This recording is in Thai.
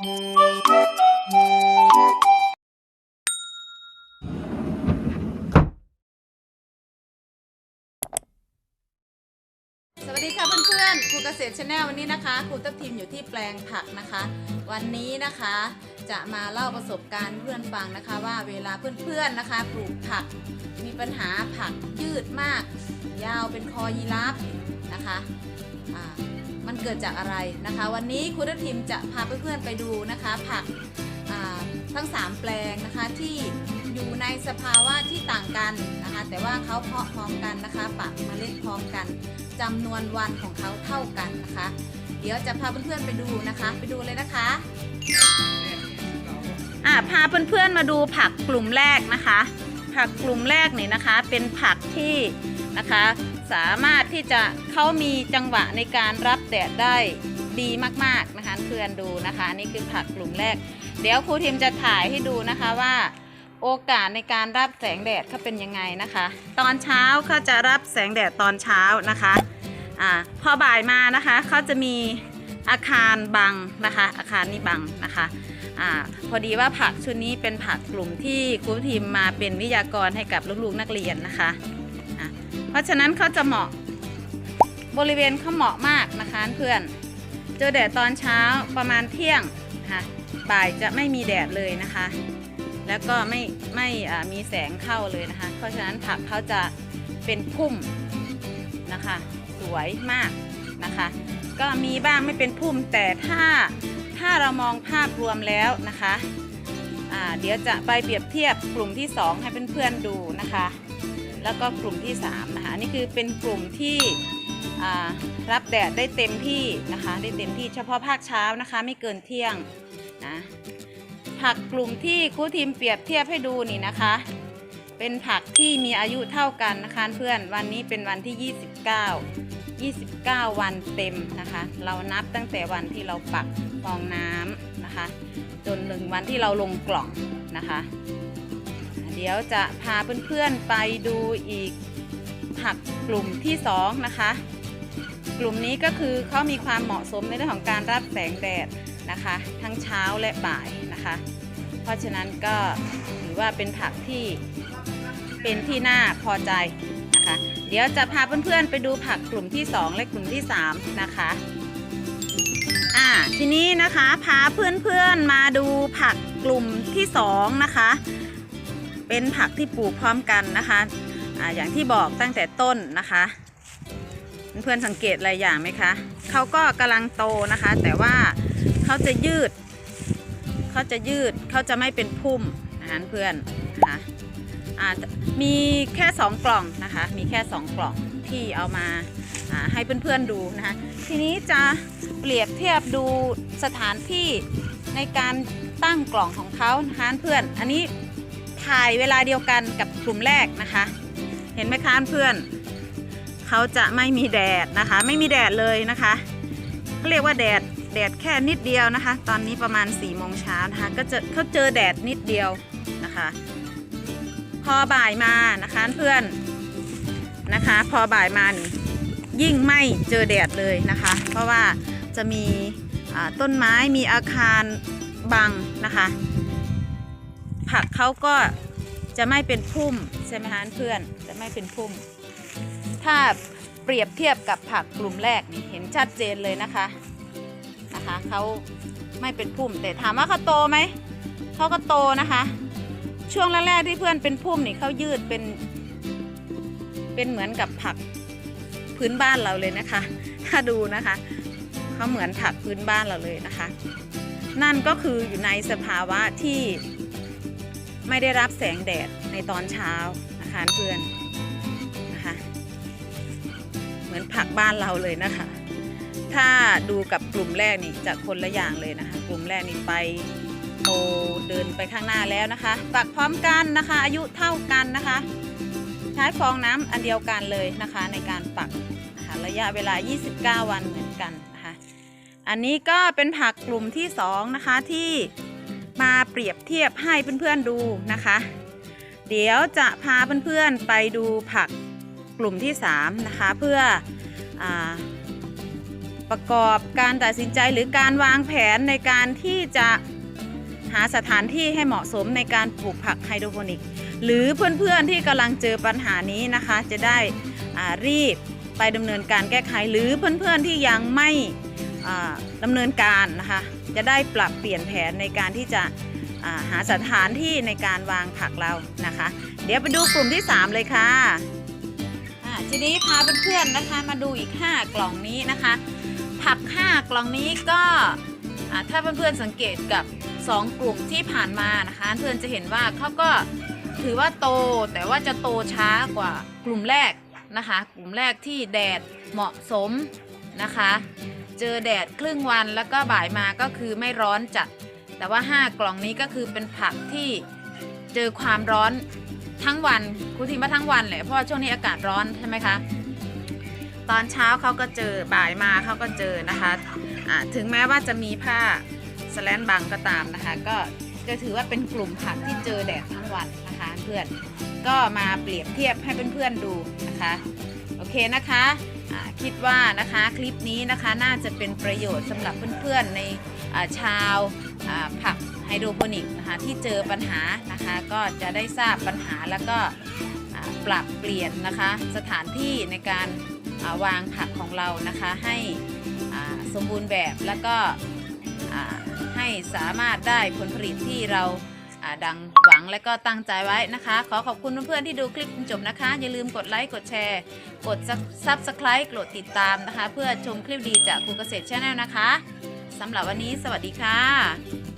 สวัสดีค่ะเพื่อนๆครูเกษตรชาแนลวันนี้นะคะครูทัพทีมอยู่ที่แปลงผักนะคะ วันนี้นะคะจะมาเล่าประสบการณ์เพื่อนฟังนะคะว่าเวลาเพื่อนๆนะคะปลูกผักมีปัญหาผักยืดมาก ยาวเป็นคอยีราฟนะคะ มันเกิดจากอะไรนะคะ วันนี้ครูทัพทีมจะพาเพื่อนๆไปดูนะคะ ผักทั้ง 3 แปลงนะคะที่อยู่ในสภาวะที่ต่างกันนะคะ แต่ว่าเขาเพาะพร้อมกันนะคะปักเมล็ดพร้อมกันจำนวนวันของเขาเท่ากันนะคะ เดี๋ยวจะพาเพื่อนๆไปดูนะคะ ไปดูเลยนะคะอ่าพาเพื่อนๆมาดูผักกลุ่มแรกนะคะ ผักกลุ่มแรกนี่นะคะ เป็นผักที่นะคะ สามารถที่จะเขามีจังหวะในการรับแดดได้ดีมากๆนะคะเพื่อนดูนะคะนี่คือผักกลุ่มแรก เดี๋ยวครูทิมจะถ่ายให้ดูนะคะว่า โอกาสในการรับแสงแดดเขาเป็นยังไงนะคะ ตอนเช้าเขาจะรับแสงแดดตอนเช้านะคะอ่าพอบ่ายมานะคะเขาจะมีอาคารบังนะคะ อาคารนี่บังนะคะอ่าพอดีว่าผักชุดนี้เป็นผักกลุ่มที่ครูทีมมาเป็นวิทยากรให้กับลูกๆนักเรียนนะคะ เพราะฉะนั้นเขาจะเหมาะบริเวณเขาเหมาะมากนะคะเพื่อน เจอแดดตอนเช้าประมาณเที่ยงนะคะบ่ายจะไม่มีแดดเลยนะคะ แล้วก็ไม่ไม่มีแสงเข้าเลยนะคะ เพราะฉะนั้นผักเขาจะเป็นพุ่มนะคะ สวยมากนะคะ ก็มีบ้างไม่เป็นพุ่มแต่ถ้าถ้าเรามองภาพรวมแล้วนะคะเดี๋ยวจะไปเปรียบเทียบกลุ่มที่ 2 ให้เพื่อนๆดูนะคะ แล้วก็กลุ่มที่3นะคะนี่คือเป็นกลุ่มที่รับแดดได้เต็มที่นะคะได้เต็มที่เฉพาะภาคเช้านะคะไม่เกินเที่ยงนะผักกลุ่มที่ครูทีมเปรียบเทียบให้ดูนี่นะคะ เป็นผักที่มีอายุเท่ากันนะคะเพื่อนวันนี้เป็นวันที่ 29 29 วันเต็มนะคะ เรานับตั้งแต่วันที่เราปักฟองน้ำนะคะ จนหนึ่งวันที่เราลงกล่องนะคะ เดี๋ยวจะพาเพื่อนๆไปดูอีกผักกลุ่มที่สองนะคะ กลุ่มนี้ก็คือเขามีความเหมาะสมในเรื่องของการรับแสงแดดนะคะ ทั้งเช้าและบ่ายนะคะ เพราะฉะนั้นก็ถือว่าเป็นผักที่เป็นที่น่าพอใจนะคะ เดี๋ยวจะพาเพื่อนๆไปดูผักกลุ่มที่ 2 และกลุ่มที่ 3 นะคะอ่าทีนี้นะคะพาเพื่อนๆมาดูผักกลุ่มที่ 2 นะคะ เป็นผักที่ปลูกพร้อมกันนะคะอ่าอย่างที่บอกตั้งแต่ต้นนะคะ เพื่อนๆสังเกตอะไรอย่างไหมคะเขาก็กำลังโตนะคะ แต่ว่าเขาจะยืดเขาจะยืดเขาจะไม่เป็นพุ่มนะคะเพื่อนนะคะอ่ามีแค่ 2 กล่องนะคะ มีแค่ 2 กล่องที่เอามาอ่าให้เพื่อนๆดูนะคะทีนี้จะเปรียบเทียบดูสถานที่ในการตั้งกล่องของเขานะคะเพื่อนอันนี้ ถ่ายเวลาเดียวกันกับกลุ่มแรกนะคะ เห็นไหมคะเพื่อนเขาจะไม่มีแดดนะคะ ไม่มีแดดเลยนะคะเขาเรียกว่าแดดแดดแค่นิดเดียวนะคะ ตอนนี้ประมาณ4ี่โมงเช้านะคะก็จะเขาเจอแดดนิดเดียวนะคะ พอบ่ายมานะคะเพื่อนนะคะ พอบ่ายมานยิ่งไม่เจอแดดเลยนะคะ เพราะว่าจะมีต้นไม้มีอาคารบังนะคะ ผักเขาก็จะไม่เป็นพุ่มใช่ไหมคะเพื่อนจะไม่เป็นพุ่ม ถ้าเปรียบเทียบกับผักกลุ่มแรกนี่เห็นชัดเจนเลยนะคะนะคะเขาไม่เป็นพุ่ม แต่ถามว่าเขาโตไหมเขาก็โตนะคะ ช่วงแรกๆที่เพื่อนเป็นพุ่มนี่เขายืดเป็นเป็นเหมือนกับผักพื้นบ้านเราเลยนะคะ ถ้าดูนะคะเขาเหมือนผักพื้นบ้านเราเลยนะคะ นั่นก็คืออยู่ในสภาวะที่ ไม่ได้รับแสงแดดในตอนเช้านะคะเพื่อนนะคะเหมือนผักบ้านเราเลยนะคะ ถ้าดูกับกลุ่มแรกนี่จะคนละอย่างเลยนะคะ กลุ่มแรกนี่ไปโตเดินไปข้างหน้าแล้วนะคะปักพร้อมกันนะคะ อายุเท่ากันนะคะ ใช้ฟองน้ำอันเดียวกันเลยนะคะ ในการปักนะคะระยะเวลา 29 วันเหมือนกันนะคะ อันนี้ก็เป็นผักกลุ่มที่สองนะคะที่ มาเปรียบเทียบให้เพื่อนๆดูนะคะ เดี๋ยวจะพาเพื่อนๆไปดูผักกลุ่มที่ 3 นะคะ เพื่ออประกอบการตัดสินใจหรือการวางแผนในการที่จะหาสถานที่ให้เหมาะสมในการปลูกผักไฮโดรโปนิก หรือเพื่อนๆที่กำลังเจอปัญหานี้นะคะ จะได้รีบไปดำเนินการแก้ไข หรือเพื่อนๆที่ยังไม่ดำเนินการนะคะ จะได้ปรับเปลี่ยนแผนในการที่จะาหาสถานที่ในการวางผักเรานะคะ เดี๋ยวไปดูกลุ่มที่ 3 เลยค่ะทีนี้พาเพื่อนๆนะคะมาดูอีก 5 กล่องนี้นะคะ ผัก 5 กล่องนี้ก็ถ้าเพื่อนๆสังเกตกับ 2 กลุ่มที่ผ่านมานะคะ เพื่อนจะเห็นว่าเขาก็ถือว่าโตแต่ว่าจะโตช้ากว่ากลุ่มแรกนะคะ กลุ่มแรกที่แดดเหมาะสมนะคะ เจอแดดครึ่งวันแล้วก็บ่ายมาก็คือไม่ร้อนจัด แต่ว่า 5 กล่องนี้ก็คือเป็นผักที่เจอความร้อนทั้งวันครูทีมว่าทั้งวันแหละเพราะว่าช่วงนี้อากาศร้อนใช่ไหมคะ ตอนเช้าเขาก็เจอบ่ายมาเขาก็เจอนะคะะถึงแม้ว่าจะมีผ้าสแลนบังก็ตามนะคะ ก็จะถือว่าเป็นกลุ่มผักที่เจอแดดทั้งวันนะคะเพื่อนก็มาเปรียบเทียบให้เพื่อนๆดูนะคะ โอเคนะคะ คิดว่านะคะคลิปนี้นะคะน่าจะเป็นประโยชน์สำหรับเพื่อนๆในชาวผักไฮโดรโปนิกนะคะที่เจอปัญหานะคะก็จะได้ทราบปัญหาแล้วก็ปรับเปลี่ยนนะคะสถานที่ในการาวางผักของเรานะคะให้สมบูรณ์แบบแล้วก็ให้สามารถได้ผลผลิตที่เรา ดังหวังและก็ตั้งใจไว้นะคะ ขอขอบคุณเพื่อนๆที่ดูคลิปจนจบนะคะ อย่าลืมกดไลค์กดแชร์ กด Subscribe กดติดตามนะคะ เพื่อชมคลิปดีจากครูเกษตรชาแนลนะคะสำหรับวันนี้สวัสดีค่ะ